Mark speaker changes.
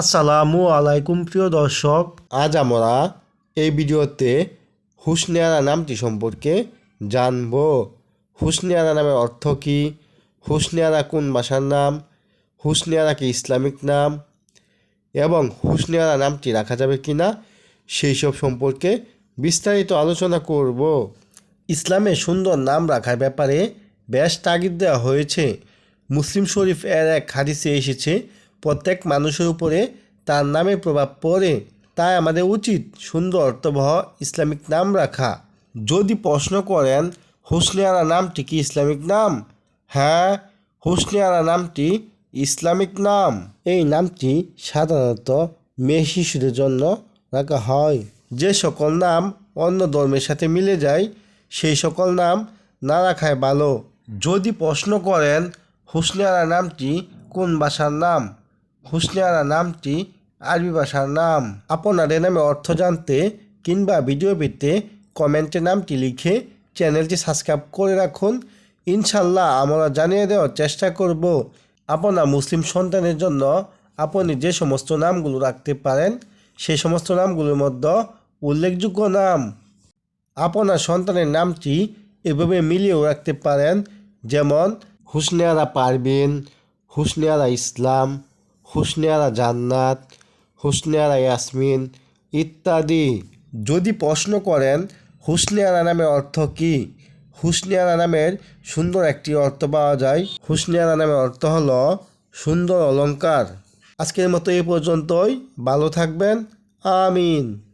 Speaker 1: আসসালামু আলাইকুম, প্রিয় দর্শক।
Speaker 2: আজ আমরা এই ভিডিওতে হুসনিয়ারা নামটি সম্পর্কে জানব। হুসনিয়ারা নামের অর্থ কী? হুসনিয়ারা কোন ভাষার নাম? হুসনিয়ারা কি ইসলামিক নাম? এবং হুসনিয়ারা নামটি রাখা যাবে কি না সেই সব সম্পর্কে বিস্তারিত আলোচনা করব।
Speaker 1: ইসলামে সুন্দর নাম রাখার ব্যাপারে বেশ তাগিদ দেওয়া হয়েছে। মুসলিম শরীফ এর এক হাদিসে এসেছে প্রত্যেক মানুষের উপরে তার নামের প্রভাব পড়ে। তাই আমাদের উচিত সুন্দর অর্থবহ ইসলামিক নাম রাখা। যদি প্রশ্ন করেন হুসনিয়ারা নামটি কি ইসলামিক নাম? হ্যাঁ হুসনিয়ারা নামটি ইসলামিক নাম। এই নামটি সাধারণত মেয়ে শিশুদের জন্য রাখা হয়। যে সকল নাম অন্য ধর্মের সাথে মিলে যায়, সেই সকল নাম না রাখায় ভালো। যদি প্রশ্ন করেন হুসনিয়ারা নামটি কোন ভাষার নাম? হুসনিয়ারা নামটি আরবি ভাষার নাম। আপনাদের নামে অর্থ জানতে কিংবা ভিডিও পেতে কমেন্টে নামটি লিখে চ্যানেলটি সাবস্ক্রাইব করে রাখুন। ইনশাল্লাহ আমরা জানিয়ে দেওয়ার চেষ্টা করব, আপনার মুসলিম সন্তানের জন্য আপনি যে সমস্ত নামগুলো রাখতে পারেন সেই সমস্ত নামগুলোর মধ্যে উল্লেখযোগ্য নাম। আপনার সন্তানের নামটি এভাবে মিলিয়েও রাখতে পারেন, যেমন হুসনিয়ারা পারবিন, হুসনিয়ারা ইসলাম হুসনিয়ারা জান্নাত, হুসনিয়ারা ইয়াসমিন ইত্যাদি। যদি প্রশ্ন করেন, হুসনিয়ারা নামের অর্থ কী? হুসনিয়ারা নামের সুন্দর একটি অর্থ পাওয়া যায়। হুসনিয়ারা নামের অর্থ হলো সুন্দর অলঙ্কার আজকের মতো এই পর্যন্তই। ভালো থাকবেন। আমিন।